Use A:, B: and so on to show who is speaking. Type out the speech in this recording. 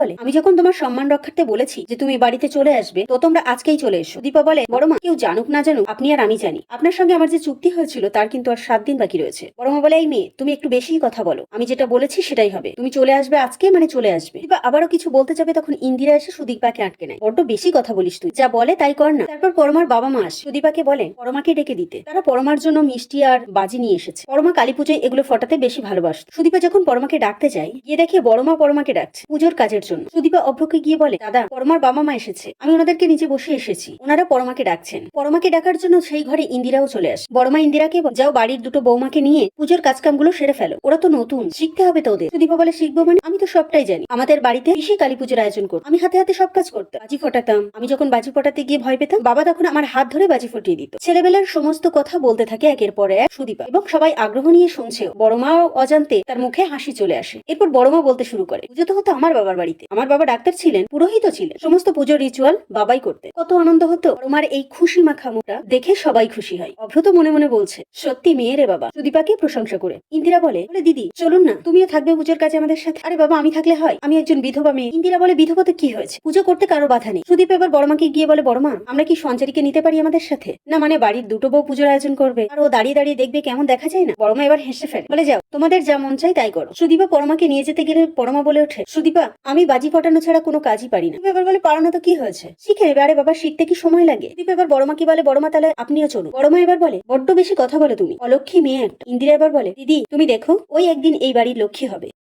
A: বলে, আমি যখন তোমার সম্মান রক্ষার্থে বলেছি যে তুমি বাড়িতে চলে আসবে, তো তোমরা আজকেই চলে এসো। দীপা বলে, বড় মা, কেউ জানুক না জানুক, আপনি আর আমি জানি। আপনার সঙ্গে আমার যে চুক্তি হয়েছিল, তার কিন্তু আর সাত দিন বাকি রয়েছে। বড় মা বলে, এই মেয়ে, তুমি একটু বেশিই কথা বলো। আমি যেটা বলেছি, সেটাই হবে। তুমি চলে আসবে আজকে মানে চলে আসবে। দীপা আবারও কিছু বলতে যাবে, তখন ইন্দিরা এসে সুদীপাকে আটকে নেয়। বড্ড বেশি কথা বলিস তুই। যা বলে, তাই কর না। তারপর পরমার বাবা মা আসে। সুদীপাকে বলে, পরমাকে ডেকে দিতে। তারা পরমার জন্য মিষ্টি আর বাজি নিয়ে এসেছে। পরমা কালী পুজোয় এগুলো ফটাতে বেশি ভালোবাসত। সুদীপা যখন পরমাকে ডাকতে যায়, গিয়ে দেখে বড়মা পরমাকে ডাকছে। পুজোর কাজের জন্য। সুদীপা অভ্রকে গিয়ে বলে, দাদা, পরমার বাবা মা এসেছে। আমি ওনাদেরকে নিচে বসে এসেছি। ওনারা পরমাকে ডাকছেন। পরমাকে ডাকার জন্য সেই ঘরে ইন্দিরাও চলে আসে। বড়মা ইন্দিরাকে যাও বাড়ির দুটো বৌমাকে নিয়ে পুজোর কাজকামগুলো সেরে ফেলো। ওরা তো নতুন, শিখতে হবে তো ওদের সুদীপা বলে, শিখব মানে? আমি তো সবটাই জানি। আমাদের বাড়িতে বেশি কালী পুজোর আয়োজন করতো আমি হাতে হাতে সব কাজ করতাম। বাজি ফোটাতাম। আমি যখন বাজি ফোটাতে গিয়ে ভয় পেতাম, বাবা তখন আমার হাত ধরে বাজি ফুটিয়ে দিত। ছেলেবেলার সমস্ত কথা বলতে থাকে একের পর এক সুদীপা এবং সবাই আগ্রহ নিয়ে শুনছেও। বড় মা অজান্তে তার মুখে হাসি চলে আসে। এরপর বড় মা বলতে শুরু করে, পুজো তো হতো আমার বাবার বাড়িতে। আমার বাবা ডাক্তার ছিলেন, পুরোহিত ছিলেন। সমস্ত পুজোর রিচুয়াল বাবাই করতে কত আনন্দ হতো। বড় মার এই খুশি মাখা মুখটা দেখে সবাই খুশি হয়। অভ্রত মনে মনে বলছে, সত্যি মেয়েরে বাবা। সুদীপাকে প্রশংসা করে। ইন্দিরা বলে দিদি, চলুন না। তুমিও থাকবে পুজোর কাজে আমাদের সাথে? আরে বাবা, আমি থাকলে হয়। আমি একজন বিধবা মেয়ে। ইন্দিরা বলে বিধবা তো কি হয়েছে? পুজো করতে কারও বাধা নেই। সুদীপ এবার বড় বড়মাকে গিয়ে বলে, বড়মা, আমরা কি সঞ্চারীকে নিতে পারি আমাদের সাথে? না মানে বাড়ির দুটো বউ পুজোর আয়োজন করবে। আর ও দাঁড়িয়ে দাঁড়িয়ে দেখবে কেমন দেখা যায় না? বড়মা এবার হেসে ফেলে, বলে যাও, তোমাদের যা মন চাই তাই করো। সুদীপা পরমাকে নিয়ে যেতে গেলে পরমা বলে ওঠে, সুদীপা, আমি বাজি ফটানো ছাড়া কোনো কাজই পারি না। এবার বলে পারানো তো, কি হয়েছে? শিখে নেবে, আরে বাবা, শিখতে কি সময় লাগে? দীপ এবার, বড়মা কি বলে? বড়মা তাহলে আপনিও চলুন। বড়মা এবার বলে, বড্ড বেশি কথা বলে তুমি। অলক্ষী মেয়ে একটা। ইন্দিরা এবার বলে, দিদি, তুমি দেখো, ওই একদিন এই বাড়ির লক্ষ্মী হবে।